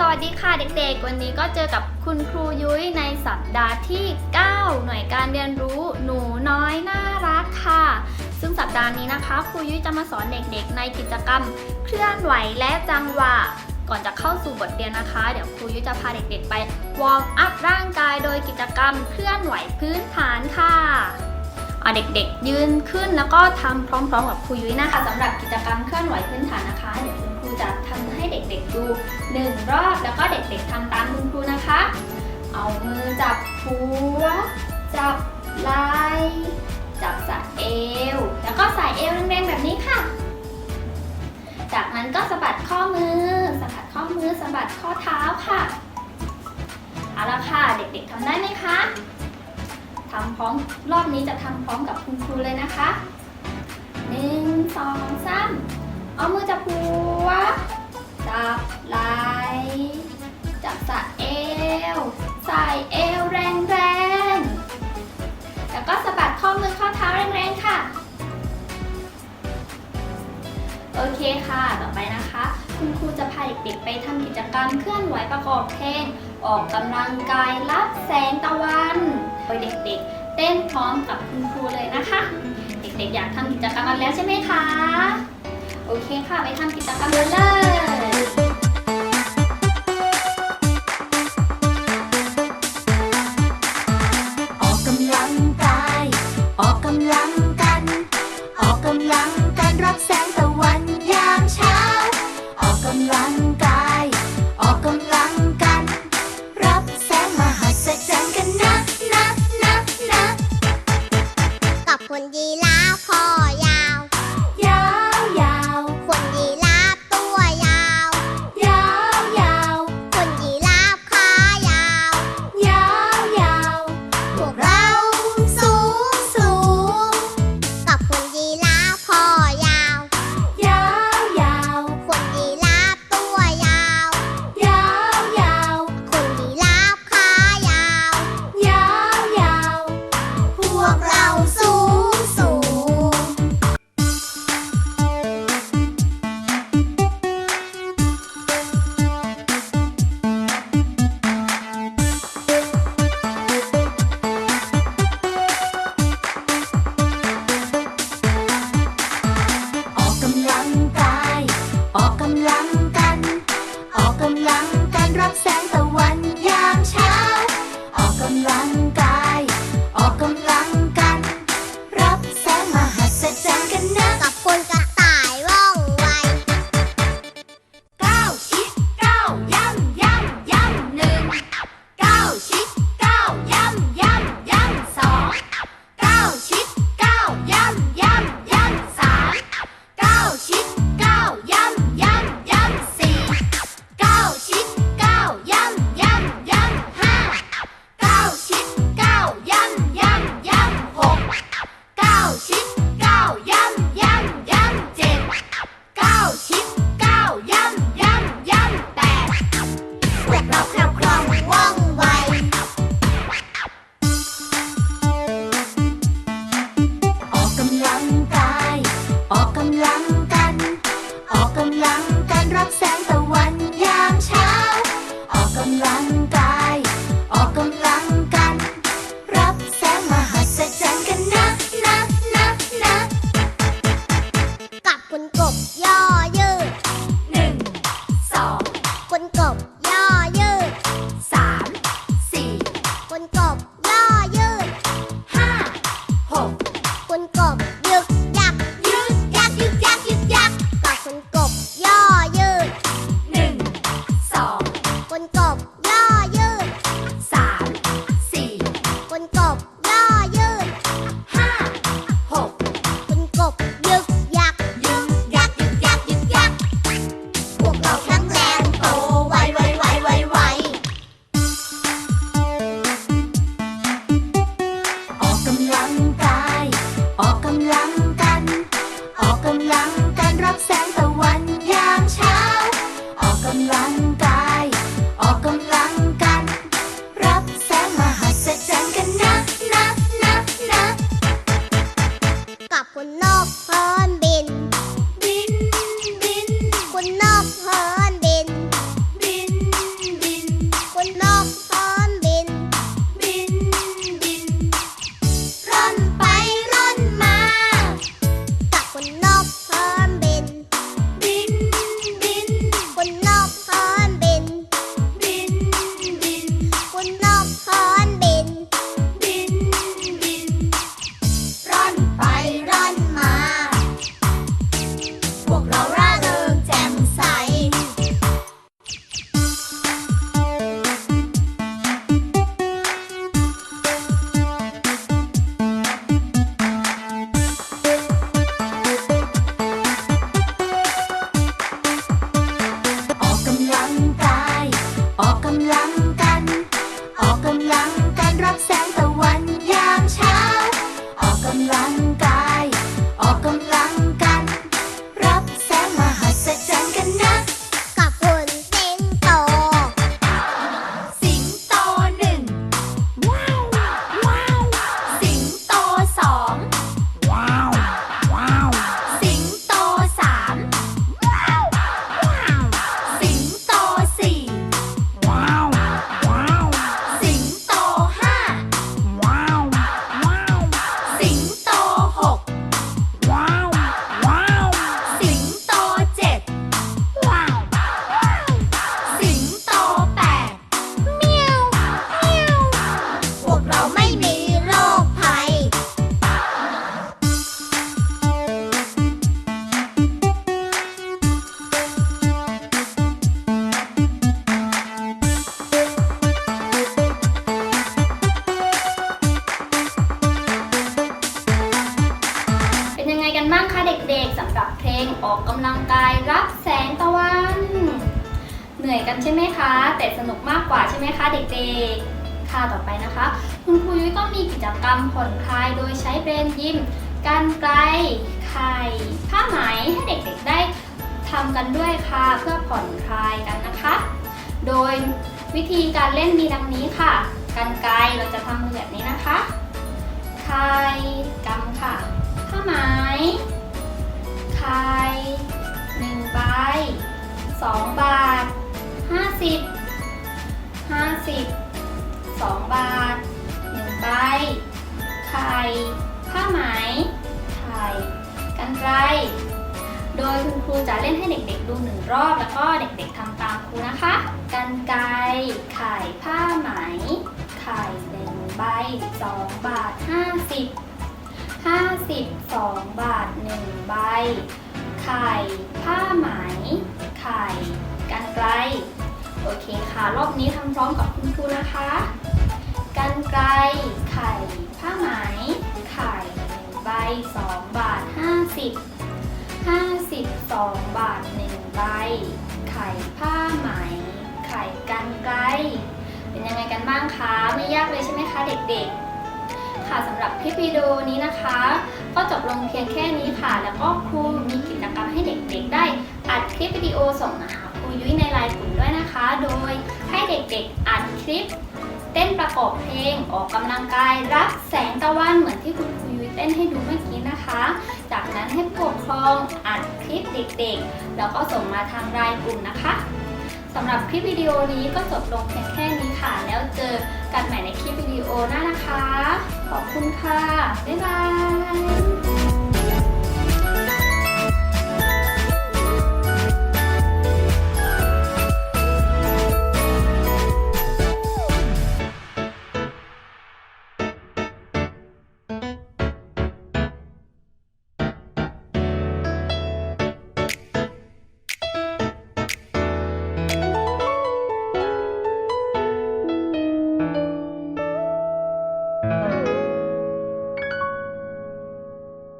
สวัสดีค่ะเด็กๆ วันนี้ก็เจอกับคุณครูยุ้ยในสัปดาห์ที่ 9 หน่วยการเรียนรู้หนูน้อยน่ารักค่ะ ซึ่งสัปดาห์นี้นะคะ ครูยุ้ยจะมาสอนเด็กๆ ในกิจกรรม เคลื่อนไหวและจังหวะ ก่อนจะเข้าสู่บทเรียนนะคะ เดี๋ยวครูยุ้ยจะพาเด็กๆ ไปวอร์มอัพร่างกายโดยกิจกรรมเคลื่อนไหวพื้นฐานค่ะอะเด็กๆ ยืนขึ้นแล้วก็ทำพร้อมๆ กับครูยุ้ยนะคะสำหรับกิจกรรมเคลื่อนไหวพื้นฐานนะคะเดี๋ยว รูจะทำให้เด็กๆดูหนึ่งรอบแล้วก็เด็กๆทำตามคุณครูนะคะ เอามือจับหัว จับไหล่จับสะเอว แล้วก็ใส่เอวแรงๆแบบนี้ค่ะ จากนั้นก็สะบัดข้อมือสะบัดข้อมือสะบัดข้อเท้าค่ะเอาละค่ะเด็กๆทำได้ไหมคะทำพร้อมรอบนี้จะทำพร้อมกับคุณครูเลยนะคะหนึ่งสองสาม เอามือจับหัว จับไหล่จับสะเอว ใส่เอวแรงๆ แล้วก็สะบัดข้อมือข้อเท้าแรงๆ ค่ะ โอเคค่ะ ต่อไปนะคะ คุณครูจะพาเด็กๆ ไปทำกิจกรรมเคลื่อนไหวประกอบเพลง ออกกำลังกายรับแสงตะวันโดยเด็กๆ เต้นพร้อมกับคุณครูเลยนะคะ เด็กๆ อยากทำกิจกรรมกันแล้วใช่ไหมคะ โอเคค่ะ ไปทำกิจกรรมกันเลย ไหมคะเด็กๆค่ะต่อไปนะคะ คุณครูยุ้ยก็มีกิจกรรมผ่อนคลายโดยใช้เบรนยิมกันไกลไข่ผ้าไหมให้เด็กๆได้ทำกันด้วยค่ะเพื่อผ่อนคลายกันนะคะ โดยวิธีการเล่นมีดังนี้ค่ะกันไกลเราจะทำมือแบบนี้นะคะไข่กำค่ะผ้าไหมไข่หนึ่งใบสองบาทห้าสิบ ห้าสิบสองบาทหนึ่งใบไข่ผ้าไหมไข่กันไกลโดยคุณครูจะเล่นให้เด็กๆดูหนึ่งรอบแล้วก็เด็กๆทำตามครูนะคะ กันไกรไข่ผ้าไหม ไข่หนึ่งใบสองบาทห้าสิบห้าสิบสองบาทหนึ่งใบ ไข่ผ้าไหม ไข่กันไกล โอเคค่ะ รอบนี้ทำพร้อมกับคุณครูนะคะกันไกลไข่ ผ้าไหม ไข่ใบสองบาทห้าสิบ52บาท1ใบ ไข่ผ้าไหม ไข่กันไกล เป็นยังไงกันบ้างคะ ไม่ยากเลยใช่ไหมคะเด็กๆ ค่ะสำหรับคลิปวิดีโอนี้นะคะ ก็จบลงเพียงแค่นี้ค่ะ แล้วก็ครูมีกิจกรรมให้เด็กๆ ได้อัดคลิปวิดีโอส่งมาหา รูยุ้ยในไลน์กลุ่มด้วยนะคะ โดยให้เด็กๆอัดคลิป เต้นประกอบเพลงออกกำลังกาย รับแสงตะวันเหมือนที่คุณครูยุ้ยเต้นให้ดูเมื่อกี้นะคะ จากนั้นให้ผู้ปกครองอัดคลิปเด็กๆ แล้วก็ส่งมาทางไลน์กลุ่มนะคะสำหรับคลิปวิดีโอนี้ก็จบลงเพียงแค่นี้ค่ะ แล้วเจอกันใหม่ในคลิปวิดีโอหน้านะคะ ขอบคุณค่ะ บ๊ายบาย